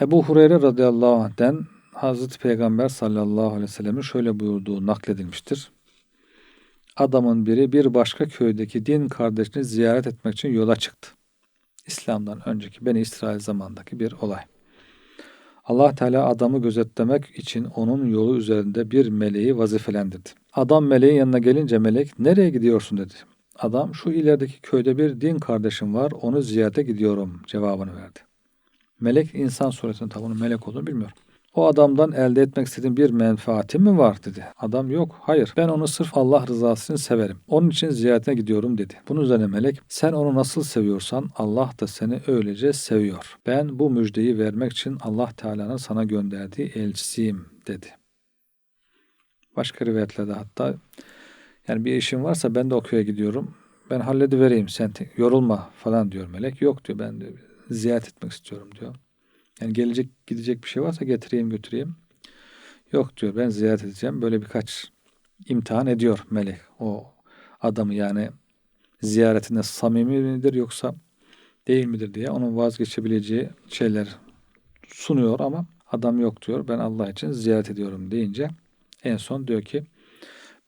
Ebu Hureyre radıyallahu anh'den Hazreti Peygamber sallallahu aleyhi ve sellemin şöyle buyurduğu nakledilmiştir. Adamın biri bir başka köydeki din kardeşini ziyaret etmek için yola çıktı. İslam'dan önceki Beni İsrail zamandaki bir olay. Allah Teala adamı gözetlemek için onun yolu üzerinde bir meleği vazifelendirdi. Adam meleğin yanına gelince melek nereye gidiyorsun dedi. Adam şu ilerideki köyde bir din kardeşim var onu ziyarete gidiyorum cevabını verdi. Melek insan suretinde tabi onun melek olduğunu bilmiyorum. O adamdan elde etmek istediğin bir menfaatin mi var dedi. Adam yok hayır ben onu sırf Allah rızası için severim. Onun için ziyaretine gidiyorum dedi. Bunun üzerine melek sen onu nasıl seviyorsan Allah da seni öylece seviyor. Ben bu müjdeyi vermek için Allah Teala'nın sana gönderdiği elçisiyim dedi. Başka rivayetlerde hatta yani bir işim varsa ben de o gidiyorum. Ben halledivereyim sen yorulma falan diyor melek. Yok diyor ben de ziyaret etmek istiyorum diyor. Yani gelecek gidecek bir şey varsa getireyim götüreyim. Yok diyor ben ziyaret edeceğim. Böyle birkaç imtihan ediyor melek. O adamı yani ziyaretinde samimi midir yoksa değil midir diye onun vazgeçebileceği şeyler sunuyor ama adam yok diyor. Ben Allah için ziyaret ediyorum deyince en son diyor ki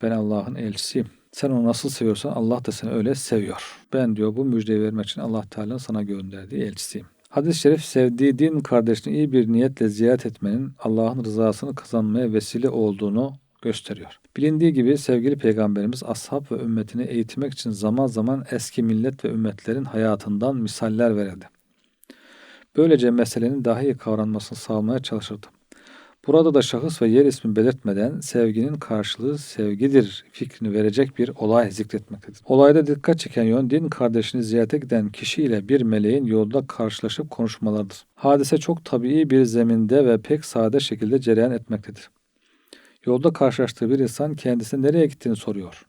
ben Allah'ın elçisiyim. Sen onu nasıl seviyorsan Allah da seni öyle seviyor. Ben diyor bu müjdeyi vermek için Allah Teala'nın sana gönderdiği elçisiyim. Hadis-i şerif sevdiği din kardeşini iyi bir niyetle ziyaret etmenin Allah'ın rızasını kazanmaya vesile olduğunu gösteriyor. Bilindiği gibi sevgili peygamberimiz ashab ve ümmetini eğitmek için zaman zaman eski millet ve ümmetlerin hayatından misaller verirdi. Böylece meselenin daha iyi kavranmasını sağlamaya çalışırdı. Burada da şahıs ve yer ismi belirtmeden sevginin karşılığı sevgidir fikrini verecek bir olay zikretmektedir. Olayda dikkat çeken yön din kardeşini ziyarete giden kişi ile bir meleğin yolda karşılaşıp konuşmalarıdır. Hadise çok tabii bir zeminde ve pek sade şekilde cereyan etmektedir. Yolda karşılaştığı bir insan kendisine nereye gittiğini soruyor.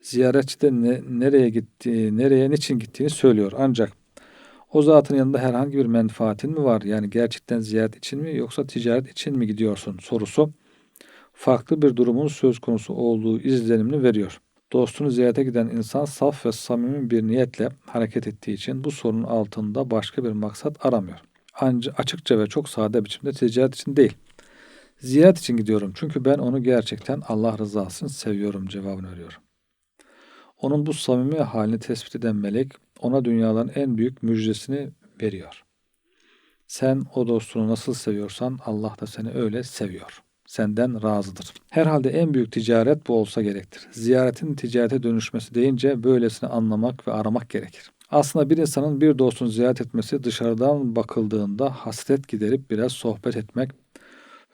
Ziyaretçi de ne, nereye gittiği, nereye niçin gittiğini söylüyor. Ancak o zatın yanında herhangi bir menfaatin mi var? Yani gerçekten ziyaret için mi yoksa ticaret için mi gidiyorsun sorusu farklı bir durumun söz konusu olduğu izlenimini veriyor. Dostunu ziyarete giden insan saf ve samimi bir niyetle hareket ettiği için bu sorunun altında başka bir maksat aramıyor. Ancak açıkça ve çok sade biçimde ticaret için değil. Ziyaret için gidiyorum çünkü ben onu gerçekten Allah rızasını seviyorum cevabını veriyor. Onun bu samimi halini tespit eden melek ona dünyaların en büyük müjdesini veriyor. Sen o dostunu nasıl seviyorsan Allah da seni öyle seviyor. Senden razıdır. Herhalde en büyük ticaret bu olsa gerektir. Ziyaretin ticarete dönüşmesi deyince böylesini anlamak ve aramak gerekir. Aslında bir insanın bir dostunu ziyaret etmesi dışarıdan bakıldığında hasret giderip biraz sohbet etmek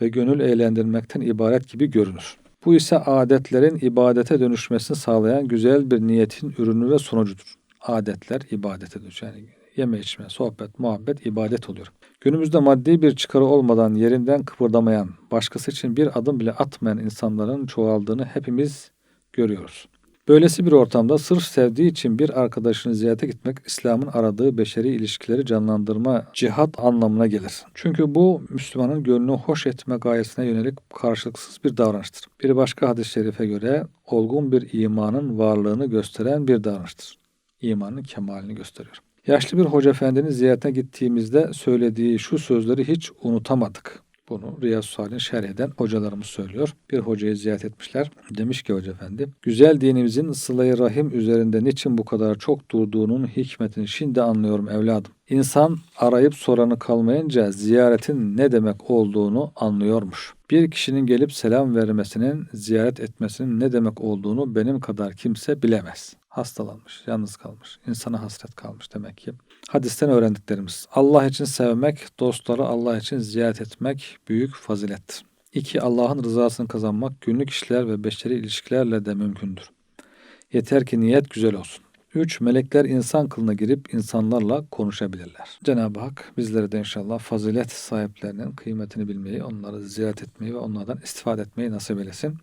ve gönül eğlendirmekten ibaret gibi görünür. Bu ise adetlerin ibadete dönüşmesini sağlayan güzel bir niyetin ürünü ve sonucudur adetler ibadete dönüşüyor. Yani yeme içme, sohbet, muhabbet ibadet oluyor. Günümüzde maddi bir çıkarı olmadan yerinden kıpırdamayan, başkası için bir adım bile atmayan insanların çoğaldığını hepimiz görüyoruz. Böylesi bir ortamda sırf sevdiği için bir arkadaşını ziyarete gitmek İslam'ın aradığı beşeri ilişkileri canlandırma cihat anlamına gelir. Çünkü bu Müslümanın gönlünü hoş etme gayesine yönelik karşılıksız bir davranıştır. Bir başka hadis-i şerife göre olgun bir imanın varlığını gösteren bir davranıştır imanın kemalini gösteriyor. Yaşlı bir hoca efendinin ziyaretine gittiğimizde söylediği şu sözleri hiç unutamadık. Bunu Riyaz Salih'in şerh eden hocalarımız söylüyor. Bir hocayı ziyaret etmişler. Demiş ki hoca efendi, güzel dinimizin sıla rahim üzerinde niçin bu kadar çok durduğunun hikmetini şimdi anlıyorum evladım. İnsan arayıp soranı kalmayınca ziyaretin ne demek olduğunu anlıyormuş. Bir kişinin gelip selam vermesinin, ziyaret etmesinin ne demek olduğunu benim kadar kimse bilemez hastalanmış, yalnız kalmış, insana hasret kalmış demek ki. Hadisten öğrendiklerimiz. Allah için sevmek, dostları Allah için ziyaret etmek büyük fazilettir. 2. Allah'ın rızasını kazanmak günlük işler ve beşeri ilişkilerle de mümkündür. Yeter ki niyet güzel olsun. 3. Melekler insan kılına girip insanlarla konuşabilirler. Cenab-ı Hak bizlere de inşallah fazilet sahiplerinin kıymetini bilmeyi, onları ziyaret etmeyi ve onlardan istifade etmeyi nasip eylesin.